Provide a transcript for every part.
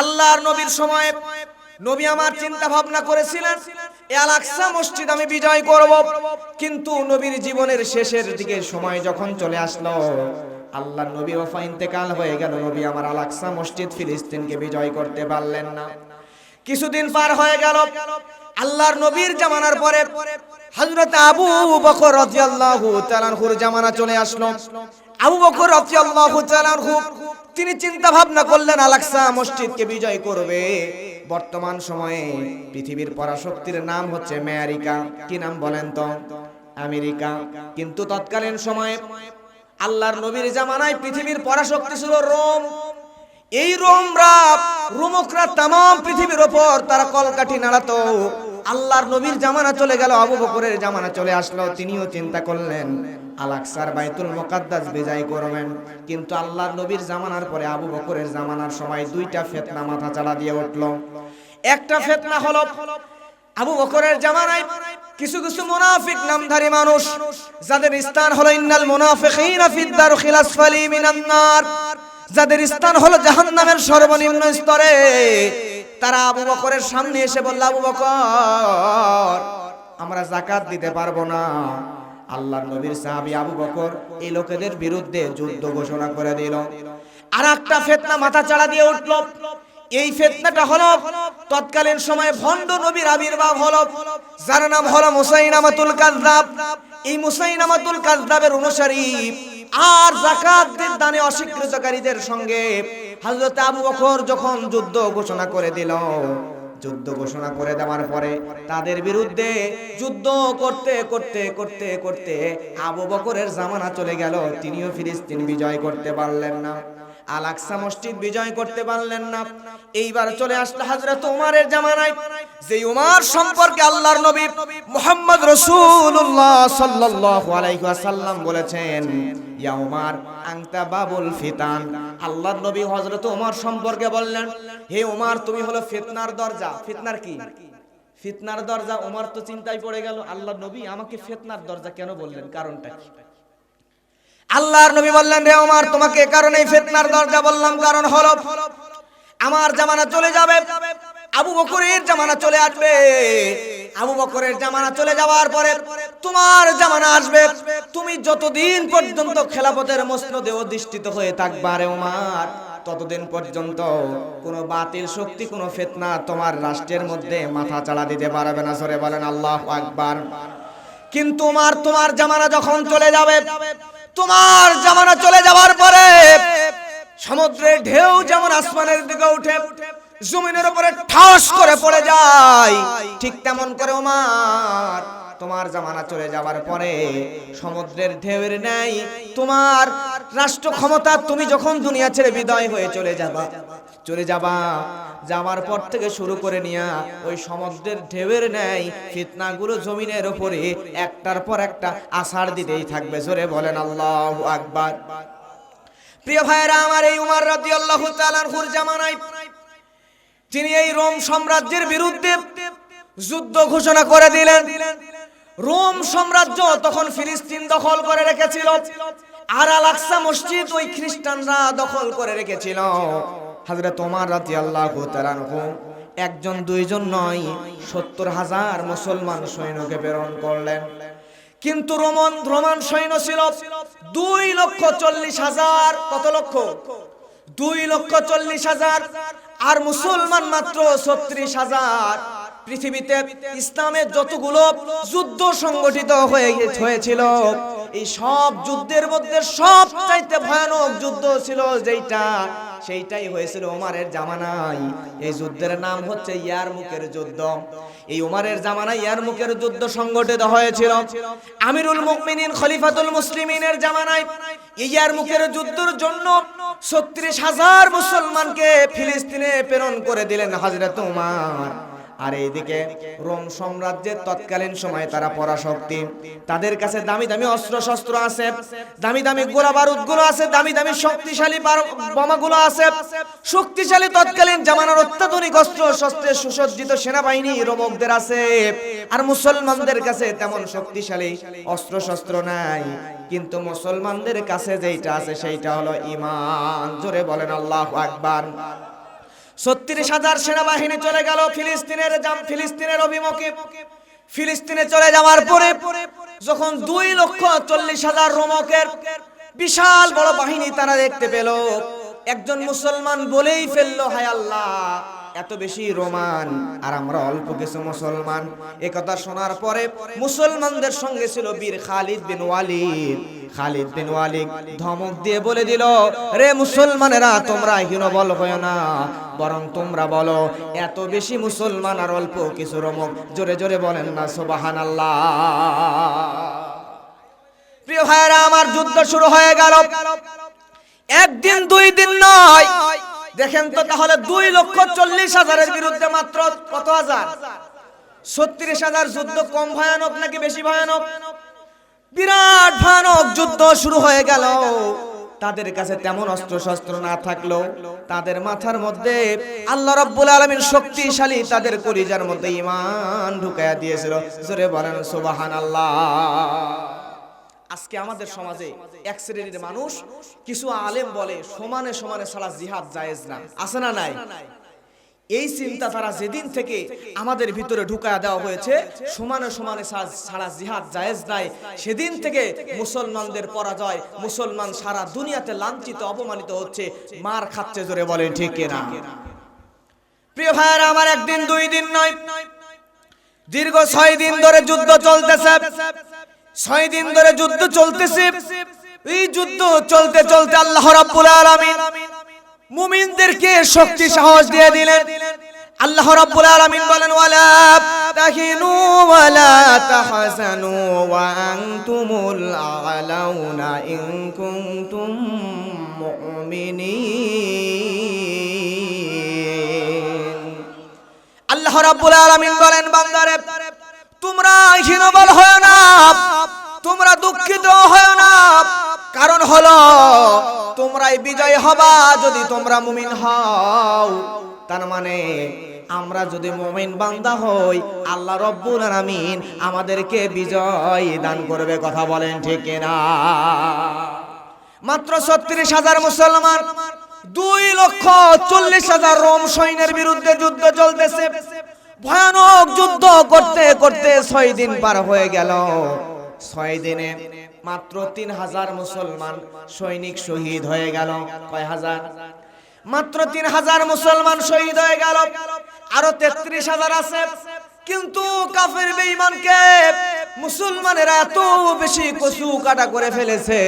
আল্লাহর নবীর সময় নবী আমার চিন্তা ভাবনা করেছিলেন, এ আল মসজিদ আমি বিজয় করব। কিন্তু নবীর জীবনের শেষের দিকে সময় যখন চলে আসলো আল্লাহ নবী ওফা ইন্তেকাল হয়ে গেল, নবী আমার আল আকসা মসজিদ ফিলিস্তিনকে বিজয় করতে পারলেন না। কিছুদিন পার হয়ে গেল, আল্লাহর নবীর জামানার পরে হযরত আবু বকর রাদিয়াল্লাহু তাআলার জামানা চলে আসলো। আবু বকর তিনি চিন্তা ভাবনা করলেন আলাকসা মসজিদকে বিজয় করবে। বর্তমান সময়ে পৃথিবীর পরাশক্তির নাম হচ্ছে আমেরিকা। কি নাম বলেন তো? আমেরিকা। কিন্তু তৎকালীন সময়ে আল্লাহর নবীর জামানায় পৃথিবীর পরাশক্তি ছিল রোম। এই রোমরা, রোমকরা তাম পৃথিবীর ওপর তারা কলকাঠি নাড়াতো। আল্লাহর নবীর জামানা চলে গেল, আবু বকরের জামানা চলে আসলো। তিনিও চিন্তা করলেন আলাকসার বাইতুল মোকাদ্দাস বিজয় করবেন। কিন্তু আল্লাহর নবীর জামানার পরে আবু বকরের জামানার সময় দুইটা ফেতনা মাথা চালা দিয়ে উঠল। একটা ফেতনা হলো, আবু বকরের জামানায় কিছু কিছু মুনাফিক নামধারী মানুষ, যাদের স্থান হলো, ইন্নাল মুনাফিকিনা ফিদ দারখিল আসফালি মিনান নার যাদের স্থান হলো, জাহান্নামের সর্বনিম্ন স্তরে। তারা আবু বকরের সামনে এসে বলল, আবু বকর, আমরা জাকাত দিতে পারব না। আল্লাহর নবীর সাহাবী আবু বকর এই লোকেদের বিরুদ্ধে যুদ্ধ ঘোষণা করে দিল। আর একটা ফেতনা মাথা চাড়া দিয়ে উঠল। এই ফেতনাটা হলো, তৎকালীন সময়ে ভণ্ড নবীর আবির্ভাব হলো, যার নাম হলো মুসাইনামাতুল কাযযাব। এই মুসাইনামাতুল কাযযাবের অনুসারী আর যাকাতের দানে অস্বীকৃতকারীদের সঙ্গে হযরত আবু বকর যখন যুদ্ধ ঘোষণা করে দিল যুদ্ধ ঘোষণা করে দেওয়ার পরে তাদের বিরুদ্ধে যুদ্ধ করতে করতে করতে করতে আবু বকরের জামানা চলে গেল। তিনিও ফিলিস্তিন বিজয় করতে পারলেন না। আলাকসা মসজিদ বিজয় করতে পারলেন না। এইবার চলে আসলো হাজরা তোমারের জামানায়। যে উমার সম্পর্কে আল্লাহর নবী মুহাম্মদ রাসূলুল্লাহ সাল্লাল্লাহু আলাইহি ওয়াসাল্লাম বলেছেন, ইয়া উমার, আনতা বাবুল ফিতান। আল্লাহর নবী হযরত উমর সম্পর্কে বললেন, হে উমার, তুমি হলো ফিতনার দরজা। ফিতনার কি? ফিতনার দরজা, উমর তো চিন্তায় পড়ে গেল, আল্লাহর নবী আমাকে ফিতনার দরজা কেন বললেন? কারণটা কি? আল্লাহর নবী বললেন, রে ওমর তোমাকে কারণেই ফিতনার দরজা বললাম, কারণ হলো আমার জামানা চলে যাবে আবু বকরের জামানা চলে আসবে। আবু বকরের জামানা চলে যাওয়ার পরে তোমার জামানা আসবে। তুমি যতদিন পর্যন্ত খেলাপথের মসনদে অধিষ্ঠিত হয়ে থাকবা রে ওমর ততদিন পর্যন্ত কোনো বাতিল শক্তি, কোনো ফিতনা তোমার রাষ্ট্রের মধ্যে মাথা চাড়া দিতে পারবে না। সরে বলেন, আল্লাহ আকবার। কিন্তু তোমার তোমার জামানা যখন চলে যাবে, তোমার জামানা চলে যাওয়ার পরে সমুদ্রের ঢেউ যেমন আসমানের দিকে উঠে উঠে জমিনের উপরে ঠাস করে পড়ে যায়। ঠিক তেমন করে ওমার। তোমার জামানা চলে যাওয়ার পরে সমুদ্রের ঢেউয়ের নেই তোমার রাষ্ট্র ক্ষমতা তুমি যখন দুনিয়া ছেড়ে বিদায় হয়ে চলে যাবা চলে যাবা। যাওয়ার পর থেকে শুরু করে নিয়া ওই সমুদ্রের ঢেউয়ের নেই ফিতনাগুলো জমিনের উপরে একটার পর একটা আষাঢ় দিতেই থাকবে। জোরে বলেন আল্লাহ আকবার। প্রিয় ভাইরা আমার এই উমার রাদিয়াল্লাহু তাআলার জামানায় তিনি এই রোম সাম্রাজ্যের বিরুদ্ধে যুদ্ধ ঘোষণা করে দিলেন। রোম সাম্রাজ্য তখন ফিলিস্তিন দখল করে রেখেছিল। আর আল আকসা মসজিদ ওই খ্রিস্টানরা দখল করে রেখেছিল। হযরত ওমর রাদিয়াল্লাহু তাআলা একজন, দুইজন নয়, সত্তর হাজার মুসলমান সৈন্যকে প্রেরণ করলেন। কিন্তু রোমান রোমান সৈন্য ছিল দুই লক্ষ চল্লিশ হাজার, কত লক্ষ? দুই লক্ষ চল্লিশ হাজার। আর মুসলমান মাত্র ছত্রিশ হাজার। পৃথিবীতে ইসলামের যতগুলো যুদ্ধ সংগঠিত হয়ে হয়েছিল, এই সব যুদ্ধের মধ্যে সব চাইতে ভয়ানক যুদ্ধ ছিল যেইটা সেইটাই হয়েছিল ওমারের জামানায়। এই যুদ্ধের নাম হচ্ছে ইয়ার মুখের যুদ্ধ। এই ওমারের জামানায় ইয়ারমুকের যুদ্ধ সংগঠিত হয়েছিল। আমিরুল মুকমিনিন খলিফাতুল মুসলিমিনের জামানায় ইয়ার মুখের যুদ্ধের জন্য ছত্রিশ হাজার মুসলমানকে ফিলিস্তিনে প্রেরণ করে দিলেন হাজরত উমার আর এইদিকে রোম সাম্রাজ্যের তৎকালীন সময়ে তারা পরাশক্তি। তাদের কাছে দামি দামি অস্ত্র শস্ত্র আছে, দামি দামি গোলা বারুদগুলো আছে, দামি দামি শক্তিশালী বোমা গুলো আছে। শক্তিশালী তৎকালীন জামানার অত্যাধুনিক অস্ত্র শস্ত্রে সুসজ্জিত সেনাবাহিনী রোমকদের আছে। আর মুসলমানদের কাছে তেমন শক্তিশালী অস্ত্র শস্ত্র নাই। কিন্তু মুসলমানদের কাছে যেইটা আছে সেইটা হলো ইমান জোরে বলেন আল্লাহ আকবার। ছত্রিশ হাজার সেনাবাহিনী চলে গেল ফিলিস্তিনের ফিলিস্তিনের অভিমুখে। ফিলিস্তিনে চলে যাওয়ার পরে যখন দুই লক্ষ চল্লিশ হাজার রোমকের বিশাল বড় বাহিনী তারা দেখতে পেল, একজন মুসলমান বলেই ফেলল, হায় আল্লাহ। এত বেশি রোমান। আর আমরা অল্প কিছু মুসলমান। এ কথা শোনার পরে মুসলমানদের সঙ্গে ছিল বীর খালিদ বিন ওয়ালিদ। খালিদ বিন ওয়ালিদ ধমক দিয়ে বলে দিল, রে মুসলমানেরা, তোমরা হীনবল হয় না। বরং তোমরা বলো, এত বেশি মুসলমান আর অল্প কিছু রমক, জোরে জোরে বলেন না সোবাহান প্রিয় ভাইয়েরা, আমার যুদ্ধ শুরু হয়ে গেল। একদিন, দুই দিন নয় দেখেন তো তাহলে দুই লক্ষ চল্লিশ হাজারের বিরুদ্ধে মাত্র কত হাজার? ছত্রিশ হাজার যুদ্ধ কম ভয়ানক নাকি বেশি ভয়ানক? বিরাট ভয়ানক যুদ্ধ শুরু হয়ে গেল। তাদের কাছে তেমন অস্ত্র শস্ত্র না থাকল তাদের মাথার মধ্যে আল্লাহ রাব্বুল আলামিন শক্তিশালী তাদের কলিজার মধ্যে ঈমান ঢুকায়া দিয়েছিল। জোরে বলেন সুবহানাল্লাহ। আজকে আমাদের সমাজে এক শ্রেণির মানুষ কিছু আলেম বলে সমানে সমানে সারা জিহাদ জায়েজ না। আছে না নাই? এই চিন্তা তারা যেদিন থেকে আমাদের ভিতরে ঢুকায়া দেওয়া হয়েছে সমানে সমানে সারা জিহাদ জায়েজ নাই। সেদিন থেকে মুসলমানদের পরাজয় মুসলমান সারা দুনিয়াতে লাঞ্ছিত অপমানিত হচ্ছে মার খাচ্ছে জোরে বলেন ঠিক কিনা? প্রিয় ভাইয়েরা আমার একদিন দুই দিন নয়। দীর্ঘ ছয় দিন ধরে যুদ্ধ চলতেছে। ছয় দিন ধরে যুদ্ধ চলতেছে। এই যুদ্ধ চলতে চলতে আল্লাহ রাব্বুল আলামিন মুমিনদেরকে শক্তি, সাহস দিয়ে দিলেন। আল্লাহ রাব্বুল আলামিন বলেন, ওয়ালা তাহিনু ওয়ালা তাহজানু ওয়া আনতুমুল আলাউনা ইন কুনতুম মুমিনিন। আল্লাহ রাব্বুল আলামিন বলেন, বান্দারে তোমরা হীনবল হয় না, তোমরা দুঃখিত হয় না। কারণ হলো, তোমরাই বিজয় হবা যদি তোমরা মুমিন হও। তার মানে আমরা যদি বান্দা হই, আল্লাহ রব্বুল আলামিন আমাদেরকে বিজয় দান করবে, কথা বলেন ঠিক কিনা? মাত্র ছত্রিশ হাজার মুসলমান, দুই লক্ষ চল্লিশ হাজার রোম সৈন্যের বিরুদ্ধে যুদ্ধ চলতেছে। ভয়ানক যুদ্ধ করতে করতে ছয় দিন পার হয়ে গেল। ছয় দিনে মাত্র তিন হাজার মুসলমান সৈনিক শহীদ হয়ে গেল। কয় হাজার? মাত্র তিন হাজার মুসলমান শহীদ হয়ে গেল। আরও তেত্রিশ হাজার আছে। কিন্তু কাফের বেঈমানকে মুসলমানেরা এত বেশি কচু কাটা করে ফেলেছে।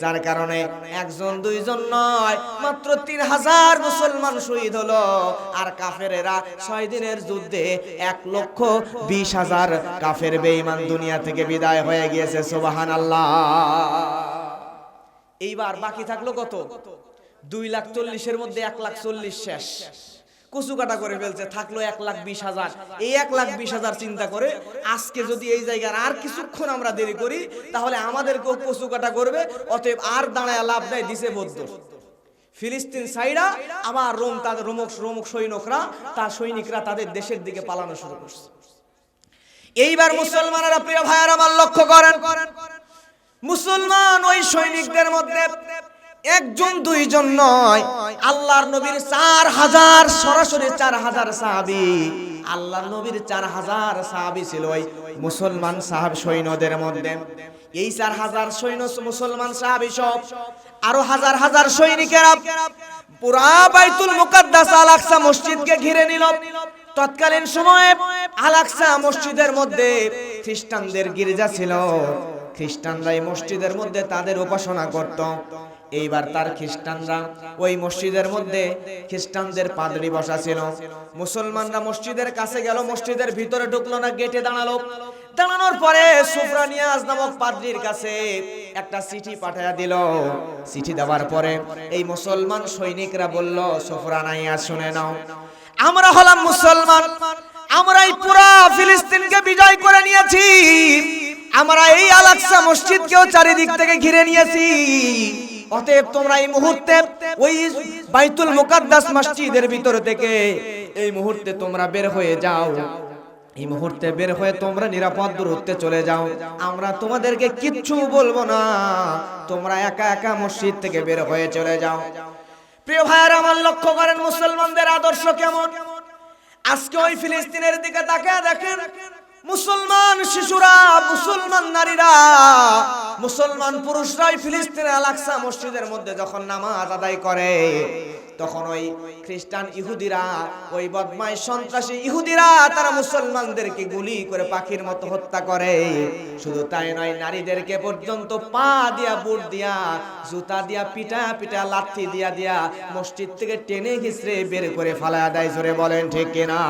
যার কারণে একজন, দুইজন নয়, মাত্র তিন হাজার মুসলমান শহীদ হলো। আর কাফেরেরা ছয় দিনের যুদ্ধে এক লক্ষ বিশ হাজার কাফের বেঈমান দুনিয়া থেকে বিদায় হয়ে গিয়েছে সোবাহান আল্লাহ এইবার বাকি থাকল কত? দুই লাখ চল্লিশের মধ্যে এক লাখ চল্লিশ শেষ। কচু কাটা করে ফেলছে, থাকল এক লাখ বিশ হাজার। এই এক লাখ বিশ হাজার চিন্তা করে আজকে যদি এই জায়গার আর কিছুক্ষণ আমরা দেরি করি, তাহলে আমাদেরকেও কচু কাটা করবে, অতএব আর দাঁড়ায় লাভ দেয় দিছে বদ্ধ। ফিলিস্তিন সাইরা, আবার রোম তাদের রোমক রোমক সৈনিকরা, তার সৈনিকরা তাদের দেশের দিকে পালানো শুরু করছে। এইবার মুসলমানেরা, প্রিয় ভাইয়ার, আমার লক্ষ্য করেন। মুসলমান ওই সৈনিকদের মধ্যে একজন, দুইজন নয়। আল্লাহর নবীর চার হাজার, সরাসরি চার হাজার সাহাবি। আল্লাহর নবীর চার হাজার সাহাবি ছিল ওই মুসলমান সাহাব সৈন্যদের মধ্যে। এই চার হাজার সৈন্য মুসলমান সাহাবি সব। আরও হাজার হাজার সৈনিকেরা পুরা বাইতুল মুকাদ্দাস আল আকসা মসজিদকে ঘিরে নিল। তৎকালীন সময়ে আলাকসা মসজিদের মধ্যে খ্রিস্টানদের গির্জা ছিল। খ্রিস্টানরা এই মসজিদের মধ্যে তাদের উপাসনা করত। এইবার তার খ্রিস্টানরা ওই মসজিদের মধ্যে খ্রিস্টানদের পাদরি বসা ছিল মুসলমানরা মসজিদের কাছে গেল, মসজিদের ভিতরে ঢুকলো না, গেটে দাঁড়াল। দাঁড়ানোর পরে সুফরানিয়াজ নামক পাদ্রির কাছে একটা চিঠি পাঠায়া দিল। চিঠি দেওয়ার পরে এই মুসলমান সৈনিকরা বলল সুফরানাইয়া শুনে নাও। আমরা হলাম মুসলমান, আমরা এই পুরা ফিলিস্তিনকে বিজয় করে নিয়েছি। আমরা এই আলাক্সা মসজিদকেও চারিদিক থেকে ঘিরে নিয়েছি। অতএব তোমরা এই মুহূর্তে ওই বাইতুল মুকাদ্দাস মসজিদের ভিতর থেকে এই মুহূর্তে তোমরা বের হয়ে যাও। এই মুহূর্তে বের হয়ে তোমরা নিরাপদ দূরত্বে চলে যাও। আমরা তোমাদেরকে কিচ্ছু বলব না। তোমরা একা একা মসজিদ থেকে বের হয়ে চলে যাও। প্রিয় ভাইয়ের, আমার লক্ষ্য করেন মুসলমানদের আদর্শ কেমন? আজকে ওই ফিলিস্তিনের দিকে তাকিয়ে দেখেন মুসলমান শিশুরা, মুসলমান নারীরা, মুসলমান পুরুষরাই ফিলিস্তিনের আলাক্সা মসজিদের মধ্যে যখন নামাজ আদায় করে, তখন ওই খ্রিস্টান ইহুদিরা, ওই বদমাই সন্ত্রাসী ইহুদিরা, তারা মুসলমানদেরকে গুলি করে পাখির মতো হত্যা করে। শুধু তাই নয়, নারীদেরকে পর্যন্ত পা দিয়া, বুট দিয়া, জুতা দিয়া পিটা পিটা লাথি দিয়া দিয়া মসজিদ থেকে টেনে ঘিসড়ে বের করে ফালা দেয়। জোরে বলেন, ঠিক কিনা?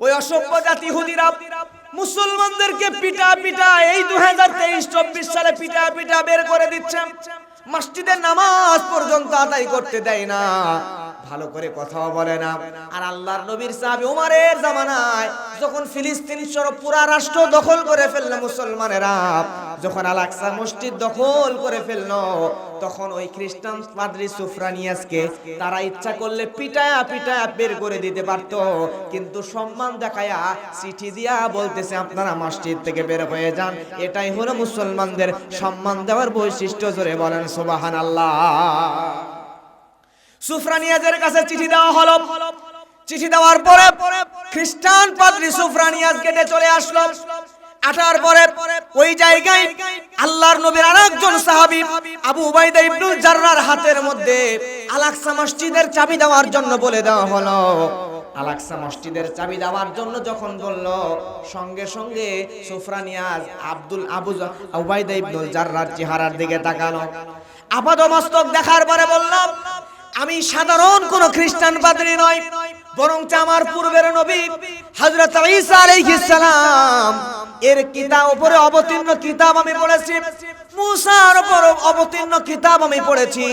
ওই অসভ্য জাতি হুদিরা মুসলমানদেরকে পিটা পিটা এই দু হাজার তেইশ, চব্বিশ সালে পিটা পিটা বের করে দিচ্ছে। মসজিদের নামাজ পর্যন্ত আদায় করতে দেয় না। ভালো করে কথাও বলে না। আর আল্লাহর নবীর সাহাবী ওমরের জামানায় যখন ফিলিস্তিন পুরা রাষ্ট্র দখল করে ফেলল মুসলমানেরা, যখন আল আকসা মসজিদ দখল করে ফেলল, তখন ওই খ্রিস্টান পাদ্রি সুফরানিয়াসকে তারা ইচ্ছা করলে পিটায়া পিটায়া বের করে দিতে পারতো। কিন্তু সম্মান দেখায়া চিঠি দিয়া বলতেছে, আপনারা মসজিদ থেকে বের হয়ে যান। এটাই হলো মুসলমানদের সম্মান দেওয়ার বৈশিষ্ট্য। জোরে বলেন সুবাহান আল্লাহ সুফরানিয়াজের কাছে চিঠি দেওয়া হলো। চিঠি দেওয়ার পরে খ্রিস্টান পাদ্রি সুফরানিয়াজ কেটে চলে আসলো। আসার পরে ওই জায়গায় আল্লাহর নবীর আরেকজন সাহাবী আবু উবাইদা ইবনুল জাররার হাতের মধ্যে আলাকসা মসজিদের চাবি দেওয়ার জন্য বলে দেওয়া হলো। আলাকসা মসজিদের চাবি দেওয়ার জন্য যখন বলল, সঙ্গে সঙ্গে সুফরানিয়াজ আব্দুল আবু উবাইদা ইবনুল জাররার চেহারার দিকে তাকালো। আপাদমস্তক দেখার পরে বললাম আমি সাধারণ কোন খ্রিস্টান পাদ্রী নয় বরং আমার পূর্বের নবী হযরত ঈসা আলাইহিস সালাম, এর কিতাব উপরে অবতীর্ণ কিতাব আমি পড়েছি, মুসার উপর অবতীর্ণ কিতাব আমি পড়েছি,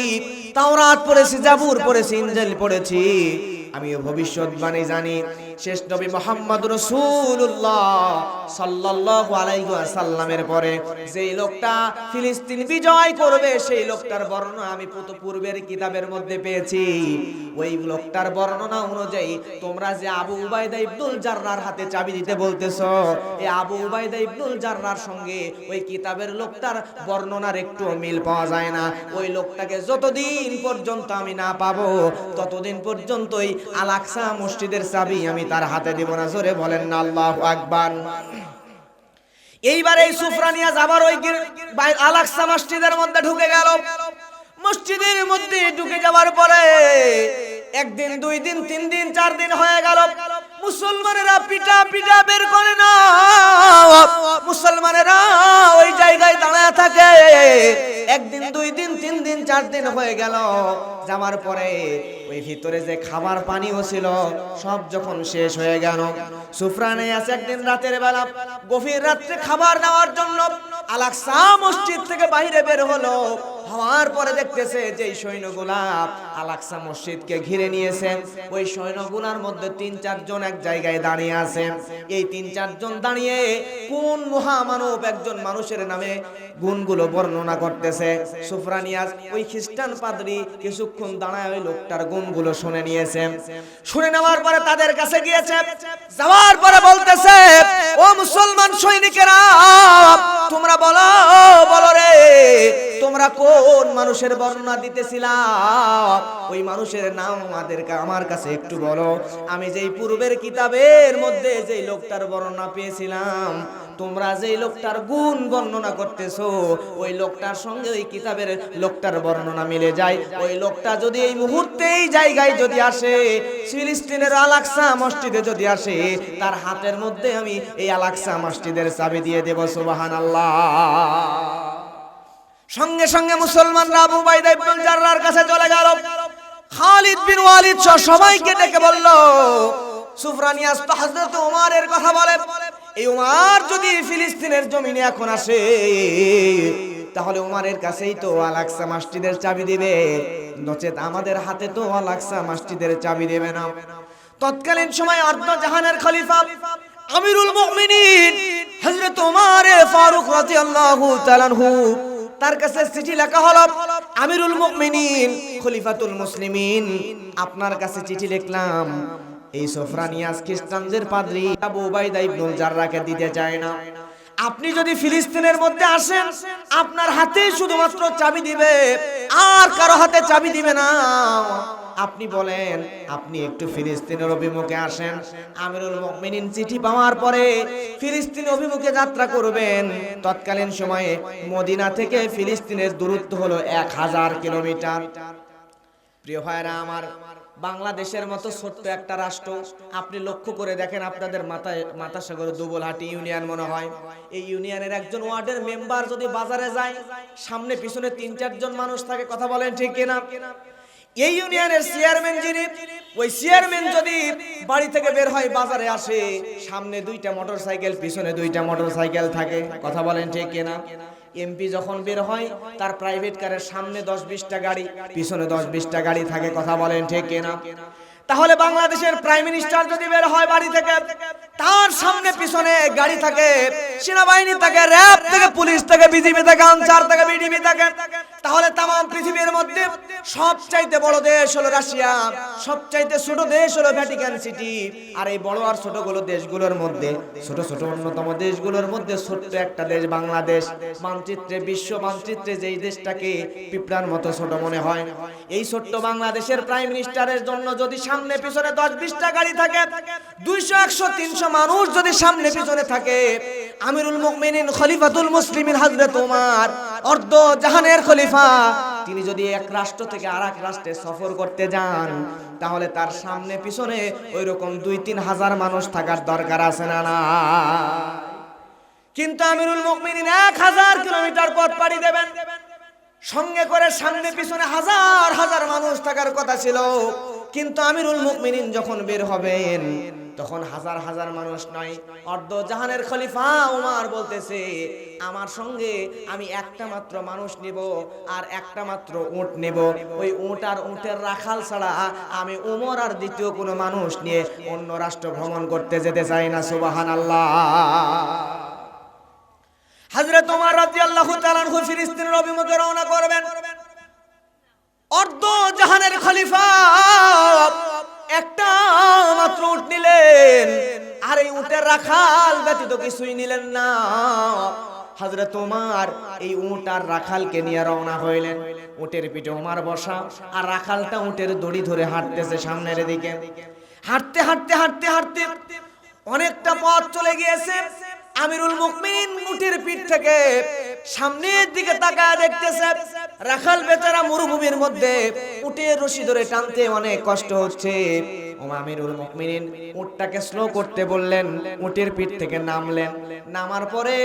তাওরাত পড়েছি, জাবুর পড়েছি, ইনজিল পড়েছি। আমি ভবিষ্যৎবাণী জানি। শেষ নবী মোহাম্মদ রসুল্লাহ সাল্লাল্লাহু আলাইহি ওয়াসাল্লামের পরে যেই লোকটা ফিলিস্তিন বিজয় করবে, সেই লোকটার বর্ণনা আমি পূর্বের কিতাবের মধ্যে পেয়েছি। ওই লোকটার বর্ণনা অনুযায়ী তোমরা যে আবু উবাইদা ইবনুল জাররার হাতে চাবি দিতে বলতেছো এই আবু উবাইদা ইবনুল জাররার সঙ্গে ওই কিতাবের লোকটার বর্ণনার একটু মিল পাওয়া যায় না। ওই লোকটাকে যতদিন পর্যন্ত আমি না পাবো, ততদিন পর্যন্তই আলাকসা মসজিদের চাবি আমি তার হাতে দিব না, জোরে বলেন না, আল্লাহ আকবার। এইবার এই সুফরানিয়া আবার ওই আলাকসা মসজিদের মধ্যে ঢুকে গেল। মসজিদের মধ্যে ঢুকে যাওয়ার পরে একদিন, দুই দিন, তিন দিন, চার দিন হয়ে গেল। মুসলমানেরা পিটা পিটা বের করে না। মুসলমানেরা ওই জায়গায় দাঁড়ায় থাকে। একদিন, দুই দিন, তিন দিন, চার দিন হয়ে গেল। যাওয়ার পরে ওই ভিতরে যে খাবার পানিও ছিল, সব যখন শেষ হয়ে গেল। সুফরানে আছে একদিন রাতের বেলা। গভীর রাত্রে খাবার নেওয়ার জন্য আলাকসা মসজিদ থেকে বাইরে বের হলো। হওয়ার পরে দেখতেছে যে সৈন্যগুলা আলাকসা মসজিদকে ঘিরে নিয়েছে, ওই সৈন্যগুলার মধ্যে তিন চারজন এক জায়গায় দাঁড়িয়ে আছে। এই তিন চারজন দাঁড়িয়ে কোন মহামানব একজন মানুষের নামে গুণগুলো বর্ণনা করতেছে? সুফরানিয়াস ওই খ্রিস্টান পাদ্রী কিছুক্ষণ দাঁড়ায় ওই লোকটার গুণগুলো শুনে নিয়েছে। শুনে নেওয়ার পরে তাদের কাছে গিয়েছে, যাওয়ার পরে বলতেছে, ও মুসলমান সৈনিকেরা, তোমরা বলো বলো রে, তোমরা কোন মানুষের বর্ণনা দিতেছিলা? ওই মানুষের নাম আমাদেরকে আমার কাছে একটু বলো। আমি যেই পূর্বের কিতাবের মধ্যে যেই লোকটার বর্ণনা পেয়েছিলাম তোমরা যেই লোকটার গুণ বর্ণনা করতেছো, ওই লোকটার সঙ্গে ওই কিতাবের লোকটার বর্ণনা মিলে যায়। ওই লোকটা যদি এই মুহূর্তে এই জায়গায় যদি আসে, ফিলিস্তিনের আলাকসা মসজিদে যদি আসে, তার হাতের মধ্যে আমি এই আলাকসা মসজিদের চাবি দিয়ে দেব সুবাহান আল্লাহ সঙ্গে সঙ্গে মুসলমানরা আবু বাইদা ইবনুল জাররার কাছে চলে গেল। খালিদ বিন ওয়ালিদ সবাইকে ডেকে বলল সুফরানিয়াস তো হযরত ওমরের কথা বলে। এই ওমর যদি ফিলিস্তিনের জমিনে এখন আসে, তাহলে ওমরের কাছেই তো আলাকসা মসজিদের চাবি দিবে। নচেত আমাদের হাতে তো আলাকসা মসজিদের চাবি দেবে না। তৎকালীন সময় অর্ধ জাহানের খলিফা আমিরুল মুমিনিন হযরত ওমর ফারুক রাদিয়াল্লাহু তাআলা আনহু, তার কাছে চিঠি লেখা হলো, আমিরুল মুমিনিন খলিফাতুল মুসলিমিন। আপনার কাছে চিঠি লিখলাম এই সোফরানিয়াস খ্রিস্টানদের পাদ্রী আবু উবাইদা ইবনুল জাররাকে দিতে চায় না। আপনি যদি ফিলিস্তিনের মধ্যে আসেন, আপনার হাতেই শুধুমাত্র চাবি দিবে, আর কারও হাতে চাবি দিবে না। আপনি বলেন, আপনি একটু ফিলিস্তিনের অভিমুখে আসেন, আমিরুল মুমিনিন চিঠি পাওয়ার পরে ফিলিস্তিন অভিমুখে যাত্রা করবেন। তৎকালীন সময়ে মদিনা থেকে ফিলিস্তিনের দূরত্ব হলো এক হাজার কিলোমিটার। প্রিয় ভাইরা আমার বাংলাদেশের মতো ছোট্ট একটা রাষ্ট্র। আপনি লক্ষ্য করে দেখেন আপনাদের মাথায় মাথা মাথাসাগর দুবলহাটি ইউনিয়ন মনে হয়। এই ইউনিয়নের একজন ওয়ার্ডের মেম্বার যদি বাজারে যায়, সামনে পিছনে তিন, চারজন মানুষ থাকে, কথা বলেন ঠিক কিনা? এই ইউনিয়নের চেয়ারম্যান যিনি, ওই চেয়ারম্যান যদি বাড়ি থেকে বের হয়, বাজারে আসে, সামনে দুইটা মোটর সাইকেল পিছনে দুইটা মোটর সাইকেল থাকে, কথা বলেন ঠিক কিনা? এমপি যখন বের হয়, তার প্রাইভেট কারের সামনে দশ বিশটা গাড়ি, পিছনে দশ বিশটা গাড়ি থাকে, কথা বলেন ঠিক কেনা? তাহলে বাংলাদেশের প্রাইম মিনিস্টার যদি বের হয় বাড়ি থেকে, তার সামনে পিছনে গাড়ি থাকে, সেনাবাহিনী থাকে র্যাব থেকে, পুলিশ থেকে, বিজিবি থেকে, আনসার থেকে বিডিবি থাকে, তাহলে তাম পৃথিবীর মধ্যে সবচাইতে বড় দেশ হলো রাশিয়া, সবচাইতে ছোট দেশ হলো ভ্যাটিকান সিটি আর এই বড় আর ছোটগুলো দেশগুলোর মধ্যে, ছোট ছোট অন্যতম দেশগুলোর মধ্যে ছোট্ট একটা দেশ বাংলাদেশ। মানচিত্রে, বিশ্ব মানচিত্রে যেই দেশটাকে পিঁপড়ার মতো ছোট মনে হয়। এই ছোট্ট বাংলাদেশের প্রাইম মিনিস্টারের জন্য যদি সামনে পিছনে দশ বিশটা গাড়ি থাকে, দুইশো, একশো, তিনশো মানুষ যদি সামনে পিছনে থাকে, আমিরুল মুমিনিন খলিফাতুল মুসলিমিন হাজরত ওমর, অর্ধ জাহানের খলিফা তিনি যদি এক রাষ্ট্র থেকে আর রাষ্ট্রে সফর করতে যান, তাহলে তার সামনে, পিছনে ওই রকম দুই তিন হাজার মানুষ থাকার দরকার আছে না না কিন্তু আমিরুল মুমিনিন এক হাজার কিলোমিটার পথ পাড়ি দেবেন। সঙ্গে করে সামনে, পিছনে হাজার হাজার মানুষ থাকার কথা ছিল। কিন্তু আমিরুল মুমিনিন যখন বের হবেন তখন হাজার হাজার মানুষ নয়, অর্ধ জাহানের খলিফা উমার বলতেছে, আমার সঙ্গে আমি একটা মাত্র মানুষ নিব আর একটা মাত্র উট নেব। ওই উট আর উটের রাখাল ছাড়া আমি উমর আর দ্বিতীয় কোনো মানুষ নিয়ে অন্য রাষ্ট্র ভ্রমণ করতে যেতে চাই না সুবাহান আল্লাহ হযরত ওমর রাদিয়াল্লাহু তাআলা আনহু ফিলিস্তিনের অভিমুখে রওনা করবেন। অর্ধ জাহানের খলিফা। একটা মাত্র উট নিলেন, আর এই উটের রাখাল ব্যতীত কিছুই নিলেন না। হযরত ওমর এই উট আর রাখালকে নিয়ে রওনা হইলেন। উটের পিঠে ওমর বসা, আর রাখালটা উটের দড়ি ধরে হাঁটতেছে সামনের দিকে। হাঁটতে হাঁটতে হাঁটতে হাঁটতে অনেকটা পথ চলে গিয়েছে। আমিরুল মুকমিন উটের পিঠ থেকে সামনের দিকে তাকায় দেখতেছে রাখাল বেচারা মরুভূমির মধ্যে উটের রশি ধরে টানতে অনেক কষ্ট হচ্ছে। উটটাকে স্লো করতে বললেন, উটের পিঠ থেকে নামলেন। নামার পরে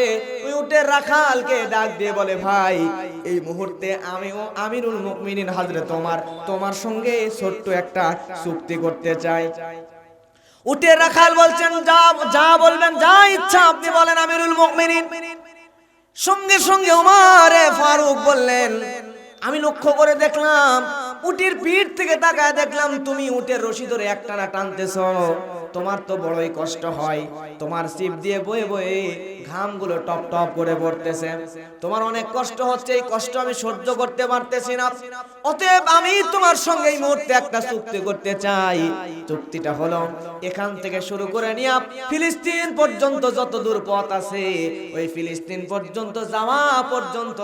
ওই উটের রাখালকে ডাক দিয়ে বলে, ভাই, এই মুহূর্তে আমিও আমিরুল হাজরে তোমার তোমার সঙ্গে ছোট্ট একটা চুক্তি করতে চাই। উঠে রাখাল বলছেন, যা যা বলবেন, যা ইচ্ছা আপনি বলেন আমিরুল মুমিনিন। সঙ্গে সঙ্গে ওমারে ফারুক বললেন, আমি লক্ষ্য করে দেখলাম, উটির পিঠ থেকে তাকায় দেখলাম তুমি উটের রশি ধরে একটানা টানতেছ। তোমার তো বড়ই কষ্ট হয়। তোমার সিপ দিয়ে বয়ে বয়ে ঘামগুলো টপ টপ করে পড়তেছে। তোমার অনেক কষ্ট হচ্ছে, এই কষ্ট আমি সহ্য করতে পারতেছি না। অতএব আমি তোমার সঙ্গে এই মুহূর্তে একটা চুক্তি করতে চাই। চুক্তিটা হলো, এখান থেকে শুরু করে নিয়ে ফিলিস্তিন পর্যন্ত যত দূর পথ আছে, ওই ফিলিস্তিন পর্যন্ত যাওয়া পর্যন্ত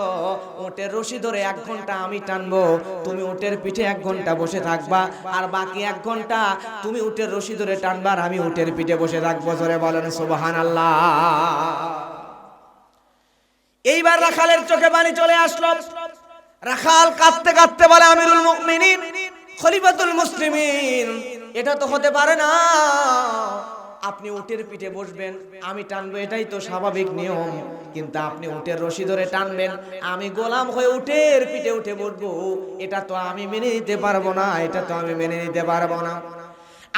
উটের রশি ধরে এক ঘণ্টা আমি টানবো। তুমি উটের পিঠে এক ঘণ্টা বসে থাকবা, আর বাকি এক ঘণ্টা তুমি উটের রশি ধরে টানবা আর আমি উটের পিঠে বসে থাকব ধরে বলেন সুবাহান আল্লাহ এইবার রাখালের চোখে পানি চলে আসলো। রাখাল কাঁদতে কাঁদতে বলে, আমিরুল মুমিনিন, খলিফাতুল মুসলিমিন। এটা তো হতে পারে না। আপনি উটের পিঠে বসবেন, আমি টানবো, এটাই তো স্বাভাবিক নিয়ম। কিন্তু আপনি উটের রশি ধরে টানবেন, আমি গোলাম হয়ে উটের পিঠে উঠে বসবো। এটা তো আমি মেনে নিতে পারব না, এটা তো আমি মেনে নিতে পারব না।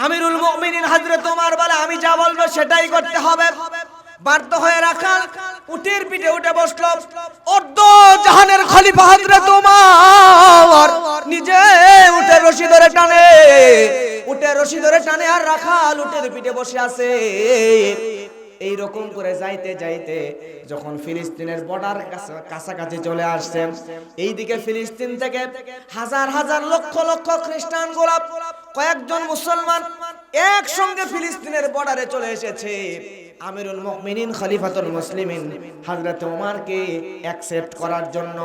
আমিরুল মুমিনিন হযরত ওমর বলে, আমি যা বলব সেটাই করতে হবে। বাধ্য হয়ে রাখাল উটের পিঠে উঠে বসল। অর্ধ জাহানের খলিফা হযরত ওমর নিজে উঠে রশি ধরে টানে উঠে রশি ধরে টানে আর রাখাল উটের পিঠে বসে আছে। এই রকম করে যাইতে যাইতে যখন ফিলিস্তিনের বর্ডার কাছাকাছি চলে আসছে, এইদিকে ফিলিস্তিন থেকে হাজার হাজার লক্ষ লক্ষ খ্রিস্টান গোলাপ, কয়েকজন মুসলমান একসঙ্গে ফিলিস্তিনের বর্ডারে চলে এসেছে। আমিরুল মুমিনিন, খলিফাতুল মুসলিমিন, হযরত ওমরকে অ্যাকসেপ্ট করার জন্য,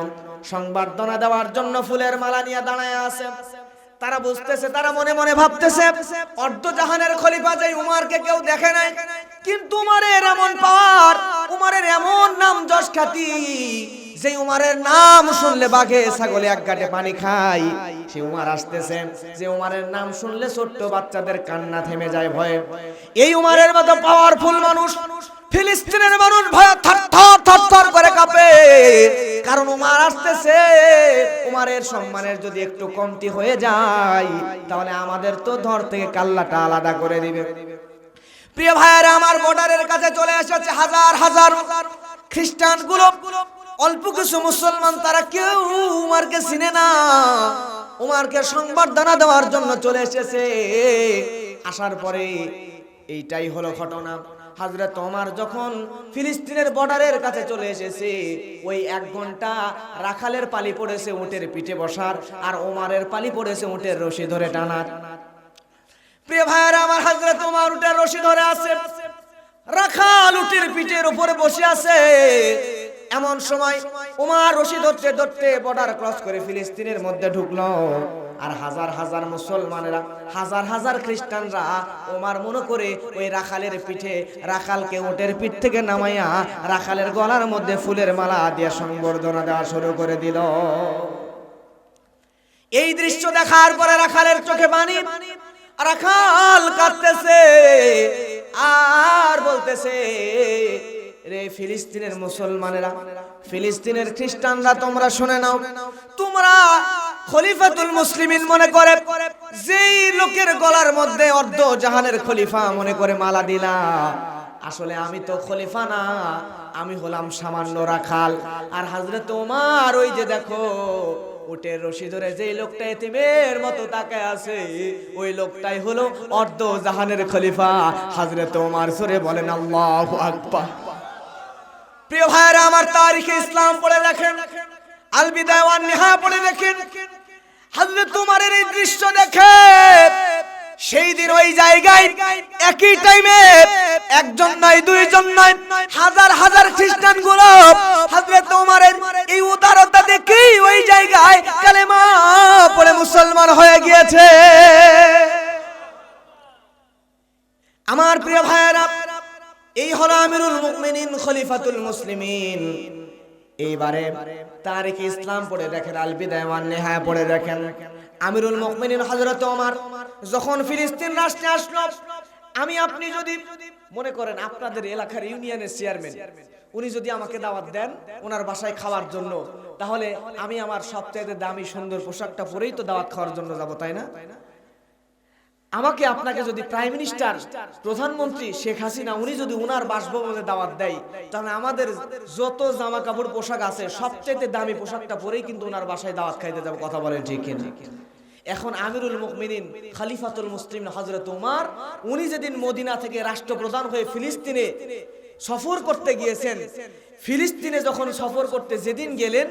সংবর্ধনা দেওয়ার জন্য ফুলের মালা নিয়ে দাঁড়ায় আছে। তারা বুঝতেছে, তারা মনে মনে ভাবতেছে, অর্ধ জাহানের খলিফা যে উমারকে কেউ দেখে নাই, কিন্তু উমারের এমন পাওয়ার, উমারের এমন নাম যশ খ্যাতি। যে উমারের নাম শুনলে বাঘে ছাগলে এক গাটে পানি খায়। সে উমার আসতেছে, যে উমারের নাম শুনলে ছোট্ট বাচ্চাদের কান্না থেমে যায় ভয়ে। এই উমারের মতো পাওয়ারফুল মানুষ, ফিলিস্তিনের মানুষ ভয় থর থর থর থর করে কাঁপে। কারণ উমার আসতেছে, উমারের সম্মানের যদি একটু কমতি হয়ে যায়, তাহলে আমাদের তো ধর থেকে কাল্লাটা আলাদা করে দিবে। প্রিয় ভাইয়েরা, আমার বর্ডারের কাছে চলে এসেছে হাজার হাজার খ্রিস্টানগুলো অল্প কিছু মুসলমান, তারা কেউ উমারকে চিনে না। উমারকে সংবর্ধনা দেওয়ার জন্য চলে এসেছে। আসার পরে এইটাই হলো ঘটনা। হাজরত ওমর যখন ফিলিস্তিনের বর্ডারের কাছে চলে এসেছে, ওই এক ঘণ্টা রাখালের পালি পড়েছে উটের পিঠে বসার, আর ওমারের পালি পড়েছে উটের রশি ধরে টানার। প্রিয় ভাইয়েরা, আমার হাজরত ওমর উটের রশি ধরে আছে। রাখাল উটের পিঠের উপরে বসে আছে। এমন সময় উমার রশি ধরতে ধরতে বর্ডার ক্রস করে ফিলিস্তিনের মধ্যে ঢুকলো। আর হাজার হাজার মুসলমানেরা, হাজার হাজার খ্রিস্টানরা ওমার মনে করে ওই রাখালের পিঠে, রাখালকে উটের পিঠ থেকে নামাইয়া রাখালের গলার মধ্যে ফুলের মালা দিয়ে সংবর্ধনা দেওয়া শুরু করে দিল। এই দৃশ্য দেখার পরে রাখালের চোখে পানি। রাখাল কাঁদতেছে আর বলতেছে রে ফিলিস্তিনের মুসলমানেরা, ফিলিস্তিনের খ্রিস্টানরা তোমরা শুনে নাও। তোমরা খলিফাতুল মুসলিমিন মনে করে, যেই লোকের গলার মধ্যে অর্ধ জাহানের খলিফা মনে করে মালা দিলা। আসলে আমি তো খলিফা না, আমি হলাম সামান্য রাখাল। আর হাজরত তোমার ওই যে দেখো, উটের রশি ধরে যেই লোকটা এতিমের মতো তাকে আছে, ওই লোকটাই হলো অর্ধ জাহানের খলিফা। হাজরত তোমার সরে বলেন, আল্লাহু আকবার। প্রিয় ভাইরা আমার তারিখে ইসলাম পড়ে দেখেন আল বিদায় ওয়ান নিহা পড়ে দেখেন উমারের এই দৃশ্য দেখে, সেই দিন ওই জায়গায় একই টাইমে একজন নয়, দুইজন নয়, হাজার হাজার খ্রিস্টানগুলো হযরত উমারের এই উদারতা দেখেই ওই জায়গায় কালেমা পড়ে মুসলমান হয়ে গিয়েছে। আমার প্রিয় ভাইয়েরা এই হলো আমিরুল মুমিনিন, খলিফাতুল মুসলিমিন। এইবারে তারিখ ইসলাম পড়ে দেখেন আল বিদায় নেহায় পড়ে দেখেন। আমিরুল মুমিনিন হযরত ওমর যখন ফিলিস্তিন রাষ্ট্রে আসলো, আমি আপনি যদি মনে করেন আপনাদের এলাকার ইউনিয়নের চেয়ারম্যান, উনি যদি আমাকে দাওয়াত দেন ওনার বাসায় খাওয়ার জন্য, তাহলে আমি আমার সবচাইতে দামি সুন্দর পোশাকটা পরেই তো দাওয়াত খাওয়ার জন্য যাব, তাই না? আমাকে আপনাকে যদি প্রাইম মিনিস্টার প্রধানমন্ত্রী শেখ হাসিনা উনি যদি উনার বাসভবনে দাওয়াত দেয়, তাহলে আমাদের যত জামা কাপড় পোশাক আছে সবচেয়ে দামি পোশাকটা পরেই কিন্তু উনার বাসায় দাওয়াত খাইতে যাব, কথা বলেন ঠিক এখন আমিরুল মুকমিনিন খালিফাতুল মুসলিম হজরত উমার, উনি যেদিন মদিনা থেকে রাষ্ট্রপ্রধান হয়ে ফিলিস্তিনে সফর করতে গিয়েছেন। ফিলিস্তিনে যখন সফর করতে যেদিন গেলেন,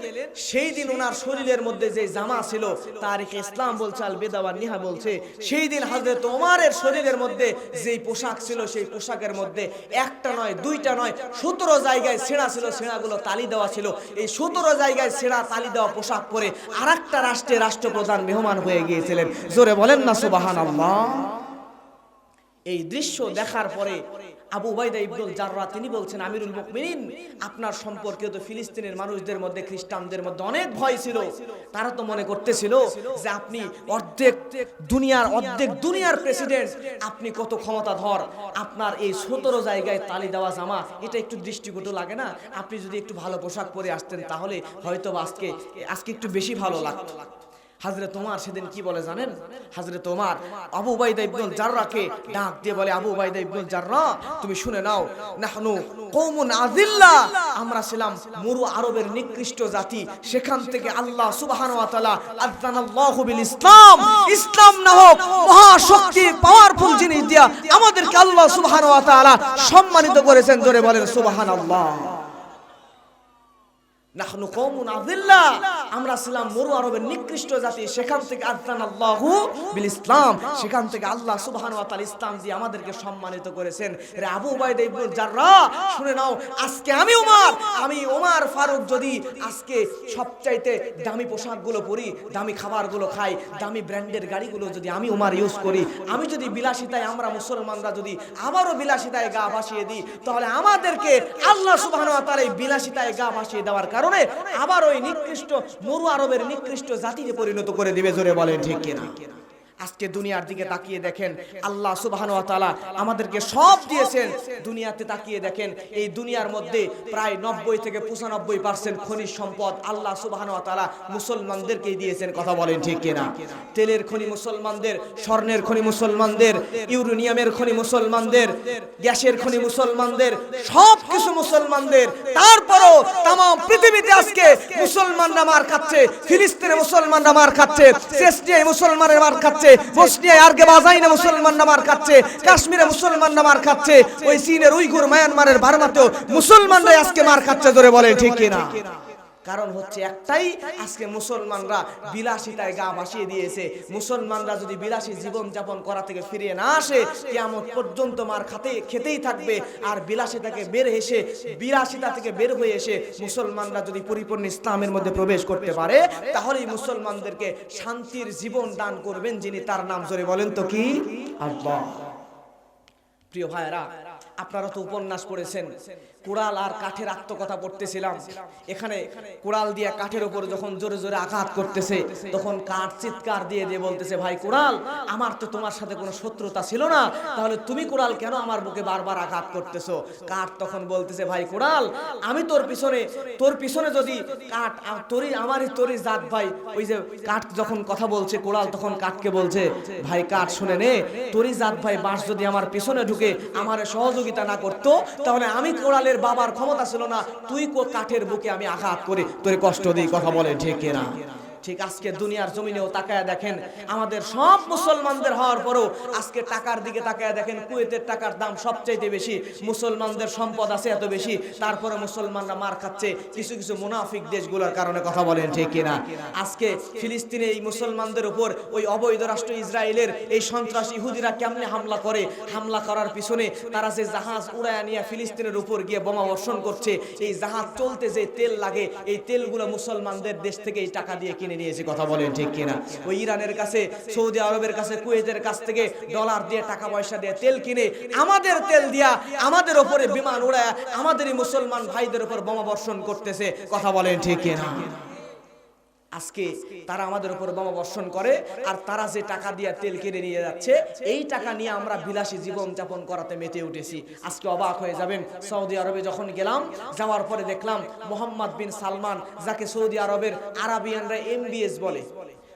সেই দিন ওনার শরীরের মধ্যে যে জামা ছিল, তারিখ ইসলাম বলছে, আল বেদাওয়ার নিহা বলছে, সেই দিন হাজরত ওমারের শরীরের মধ্যে যেই পোশাক ছিল, সেই পোশাকের মধ্যে একটা নয়, দুইটা নয়, সতেরো জায়গায় ছেঁড়া ছিল, ছেঁড়াগুলো তালি দেওয়া ছিল। এই সতেরো জায়গায় ছেঁড়া, তালি দেওয়া পোশাক পরে আর একটা রাষ্ট্রের রাষ্ট্রপ্রধান মেহমান হয়ে গিয়েছিলেন। জোরে বলেন না সুবাহান আল্লাহ এই দৃশ্য দেখার পরে আবু বাইদা ইবনুল জাররা, তিনি বলছেন, আমিরুল মুকমিনিন আপনার সম্পর্কে তো ফিলিস্তিনের মানুষদের মধ্যে, খ্রিস্টানদের মধ্যে অনেক ভয় ছিল। তারা তো মনে করতেছিল যে আপনি অর্ধেক দুনিয়ার অর্ধেক দুনিয়ার প্রেসিডেন্ট, আপনি কত ক্ষমতাধর, আপনার এই সতেরো জায়গায় তালি দেওয়া জামা, এটা একটু দৃষ্টিকটু লাগে না? আপনি যদি একটু ভালো পোশাক পরে আসতেন, তাহলে হয়তো আজকে আজকে একটু বেশি ভালো লাগতো। হাজরে তোমার সেদিন কি বলে জানেন? হাজরে তোমার আবু বাইদা ইবনুল জাররাকে ডাক দিয়ে বলে, আবু বাইদা ইবনুল জাররা, তুমি শুনে নাও, নাহনু কওমুন আযিল্লা। আমরা ছিলাম মুরু আরবের নিকৃষ্ট জাতি। সেখান থেকে আল্লাহ সুবহানাহু ওয়া তাআলা আযানাল্লাহু বিল ইসলাম। ইসলাম না হোক মহা শক্তি পাওয়ারফুল জিনিস দিয়া আমাদেরকে আল্লাহ সুবহানাহু ওয়া তাআলা সম্মানিত করেছেন। জোরে বলেন সুবহানাল্লাহ। নাহনু আমরা ছিলাম মরু আরবের নিকৃষ্ট জাতি, সেখান থেকে বিল ইসলাম সেখান থেকে আল্লাহ ওয়া তাআলা ইসলাম দিয়ে আমাদেরকে সম্মানিত করেছেন। রে আবু উবাইদা ইবনে জাররাহ শুনে নাও, আজকে আমি আমি ফারুক যদি আজকে সবচাইতে দামি পোশাকগুলো পরি, দামি খাবারগুলো খাই, দামি ব্র্যান্ডের গাড়িগুলো যদি আমি ওমর ইউজ করি, আমি যদি বিলাসিতায় আমরা মুসলমানরা যদি আবারও বিলাসিতায় গা ভাসিয়ে দিই, তাহলে আমাদেরকে আল্লাহ সুবহানাহু ওয়া তাআলা বিলাসিতায় গা ভাসিয়ে দেওয়ার কারণে আবার ওই নিকৃষ্ট মরু আরবের নিকৃষ্ট জাতিকে পরিণত করে দিবে জোরে বলেন ঠিক কিনা? আজকে দুনিয়ার দিকে তাকিয়ে দেখেন, আল্লাহ সুবহানাহু ওয়া তাআলা আমাদেরকে সব দিয়েছেন। দুনিয়াতে তাকিয়ে দেখেন, এই দুনিয়ার মধ্যে প্রায় নব্বই থেকে পঁচানব্বই পার্সেন্ট খনিজ সম্পদ আল্লাহ সুবহানাহু ওয়া তাআলা মুসলমানদেরকেই দিয়েছেন, কথা বলেন ঠিক কিনা? তেলের খনি মুসলমানদের, স্বর্ণের খনি মুসলমানদের, ইউরেনিয়ামের খনি মুসলমানদের, গ্যাসের খনি মুসলমানদের সব কিছু মুসলমানদের। তারপরও তাম পৃথিবীতে আজকে মুসলমানরা মার খাচ্ছে, ফিলিস্তিনে মুসলমানরা মার খাচ্ছে মুসলমানের মার খাচ্ছে। বসনিয়ায় আরগে বাজাইনে মুসলমানরা মার খাচ্ছে কাশ্মীরে মুসলমান নামার খাচ্ছে ওই চীনের উইগুর মায়ানমারের বার্মাতেও মুসলমানরাই আজকে মার খাচ্ছে ধরে বলে ঠিক কিনা? কারণ হচ্ছে একটাই আজকে মুসলমানরা বিলাসিতায় গা ভাসিয়ে দিয়েছে। মুসলমানরা যদি বিলাসী জীবন যাপন করা থেকে ফিরিয়ে না আসে কেমন পর্যন্ত মার খাতে খেতেই থাকবে আর বিলাসিতাকে বের এসে বিলাসিতা থেকে বের হয়ে এসে মুসলমানরা যদি পরিপূর্ণ ইসলামের মধ্যে প্রবেশ করতে পারে, তাহলেই মুসলমানদেরকে শান্তির জীবন দান করবেন যিনি তার নাম জোরে বলেন তো কি? আল্লাহ। প্রিয় ভাইরা আপনারা তো উপন্যাস পড়েছেন। কুড়াল আর কাঠের আত্মকথা পড়তেছিলাম। এখানে কুড়াল দিয়ে কাঠের উপর যখন জোরে জোরে আঘাত করতেছে, তখন কাঠ চিৎকার দিয়ে দিয়ে বলতেছে, ভাই কুড়াল, আমার তো তোমার সাথে কোনো শত্রুতা ছিল না। তাহলে তুমি কুড়াল কেন আমার বুকে বারবার আঘাত করতেছো? কাঠ তখন বলতেছে, ভাই কুড়াল, আমি তোর পিছনে তোর পিছনে যদি কাঠ তোরই, আমারই, তোরই জাত ভাই, ওই যে কাঠ যখন কথা বলছে, কোড়াল তখন কাঠকে বলছে, ভাই কাঠ, শুনে নে, তোরই জাত ভাই বাঁশ যদি আমার পিছনে ঢুকে আমার সহযোগিতা না করতো, তাহলে আমি কোড়ালের বাবার ক্ষমতা ছিল না, তুই কো কাঠের বুকে আমি আঘাত করে, তোরে কষ্ট দিই, কথা বলে ঢেকে না ঠিক আজকে দুনিয়ার জমিনেও তাকায় দেখেন, আমাদের সব মুসলমানদের হওয়ার পরও আজকে টাকার দিকে তাকায় দেখেন, কুয়েতের টাকার দাম সবচাইতে বেশি, মুসলমানদের সম্পদ আছে এত বেশি, তারপরে মুসলমানরা মার খাচ্ছে, কিছু কিছু মুনাফিক দেশগুলোর কারণে কথা বলেন, ঠিক কিনা? আজকে ফিলিস্তিনে এই মুসলমানদের উপর ওই অবৈধ রাষ্ট্র ইসরায়েলের এই সন্ত্রাস ইহুদিরা কেমনে হামলা করে? হামলা করার পিছনে তারা যে জাহাজ উড়ায় নিয়ে ফিলিস্তিনের উপর গিয়ে বোমা বর্ষণ করছে, এই জাহাজ চলতে যে তেল লাগে, এই তেলগুলো মুসলমানদের দেশ থেকে এই টাকা দিয়ে কিনে নিয়েছে কথা বলেন, ঠিক কিনা? ওই ইরানের কাছে, সৌদি আরবের কাছে, কুয়েতের কাছ থেকে ডলার দিয়ে টাকা পয়সা দিয়ে তেল কিনে আমাদের তেল দিয়া আমাদের উপরে বিমান উড়ায় আমাদেরই মুসলমান ভাইদের উপর বোমা বর্ষণ করতেছে। কথা বলেন, ঠিক কিনা? আজকে তারা আমাদের উপর বোমা বর্ষণ করে, আর তারা যে টাকা দিয়ে তেল কেড়ে নিয়ে যাচ্ছে, এই টাকা নিয়ে আমরা বিলাসী জীবন যাপন করাতে মেতে উঠেছি। আজকে অবাক হয়ে যাবেন, সৌদি আরবে যখন গেলাম, যাওয়ার পরে দেখলাম মোহাম্মদ বিন সালমান, যাকে সৌদি আরবের আরাবিয়ানরা এমবিএস বলে।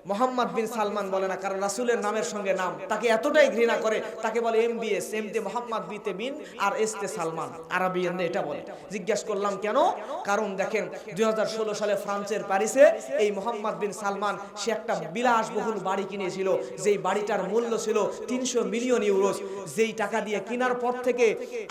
মোহাম্মদ বিন সালমান বলে না, কারণ রাসুলের নামের সঙ্গে নাম। তাকে এতটাই ঘৃণা করে, তাকে বলে এমবিএস এমতে মোহাম্মদ বিতে বিন আর এসতে সালমান। আরাবিয়ানরা এটা বলে। জিজ্ঞাসা করলাম, কেন? কারণ দেখেন, দুই সালে ফ্রান্সের প্যারিসে এই মোহাম্মদ বিন সালমান, সে একটা বিলাসবহুল বাড়ি কিনেছিল। যেই বাড়িটার মূল্য ছিল তিনশো মিলিয়ন ইউরোস। যেই টাকা দিয়ে কেনার পর থেকে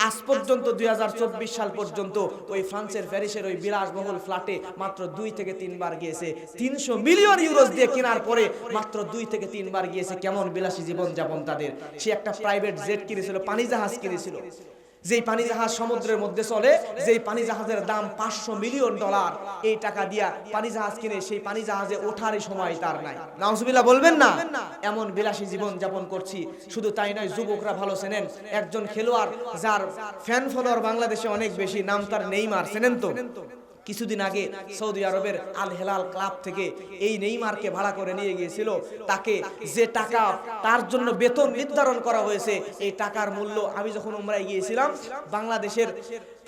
আজ পর্যন্ত দুই হাজার চব্বিশ সাল পর্যন্ত ওই ফ্রান্সের প্যারিসের ওই বিলাসবহুল ফ্ল্যাটে মাত্র দুই থেকে তিনবার গিয়েছে। তিনশো মিলিয়ন ইউরোস দিয়ে কেনার পরে মাত্র দুই থেকে তিনবার গিয়েছে কেমন বিলাসী জীবন যাপন তাদের। সে একটা প্রাইভেট জেট কিনেছিল, পানি জাহাজ কিনেছিল। যেই পানি জাহাজ সমুদ্রের মধ্যে চলে, যেই পানি জাহাজের দাম পাঁচশো মিলিয়ন ডলার, এই টাকা দিয়া পানি জাহাজ কিনে সেই পানি জাহাজে ওঠারই সময় তার নাই। নাউজুবিল্লাহ বলবেন না? এমন বিলাসী জীবন যাপন করছি। শুধু তাই নয়, যুবকরা ভালো চেনেন। একজন খেলোয়াড় যার ফ্যান ফলোয়ার বাংলাদেশে অনেক বেশি, নাম তার নেইমার, চেনেন তো? কিছুদিন আগে সৌদি আরবের আল হেলাল ক্লাব থেকে এই নেইমারকে ভাড়া করে নিয়ে গিয়েছিল। তাকে যে টাকা তার জন্য বেতন নির্ধারণ করা হয়েছে, এই টাকার মূল্য আমি যখন উমরায় গিয়েছিলাম, বাংলাদেশের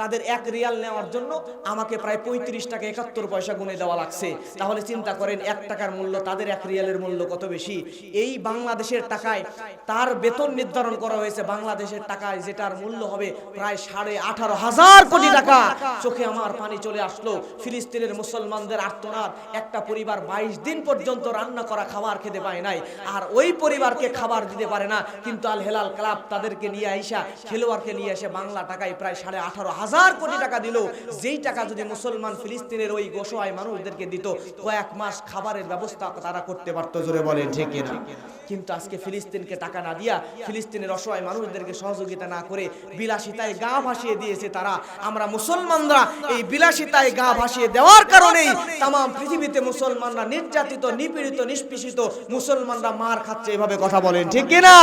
তাদের এক রিয়াল নেওয়ার জন্য আমাকে প্রায় পঁয়ত্রিশ টাকা একাত্তর পয়সা গুনে দেওয়া লাগছে। তাহলে চিন্তা করেন, এক টাকার মূল্য তাদের এক রিয়ালের মূল্য কত বেশি? এই বাংলাদেশের টাকায় তার বেতন নির্ধারণ করা হয়েছে। বাংলাদেশের টাকায় যেটার মূল্য হবে প্রায় সাড়ে আঠারো হাজার কোটি টাকা। চোখে আমার পানি চলে আসলো আসলো। ফিলিস্তিনের মুসলমানদের আর্তনাদ। একটা পরিবার বাইশ দিন পর্যন্ত রান্না করা খাবার খেতে পায় নাই, আর ওই পরিবারকে খাবার দিতে পারে না। কিন্তু আল হেলাল ক্লাব তাদেরকে নিয়ে আইসা, খেলোয়াড়কে নিয়ে এসে বাংলা টাকায় প্রায় সাড়ে আঠারো হাজার কোটি টাকা দিল। যেই টাকা যদি মুসলমান ফিলিস্তিনের ওই গোসহায় মানুষদেরকে দিত, কয়েক মাস খাবারের ব্যবস্থা তারা করতে পারতো, জোরে বলেন, ঠিক না কিন্তু আজকে ফিলিস্তিনকে টাকা না দিয়া ফিলিস্তিনের অসহায় মানুষদেরকে সহযোগিতা না করে বিলাসিতায় গা ভাসিয়ে দিয়েছে তারা। আমরা মুসলমানরা এই বিলাসিতায় গা ভাসিয়ে দেওয়ার কারণেই তাম পৃথিবীতে মুসলমানরা নির্যাতিত, নিপীড়িত, নিষ্পেষিত মুসলমানরা মার খাচ্ছে, এভাবে কথা বলেন, ঠিক কিনা?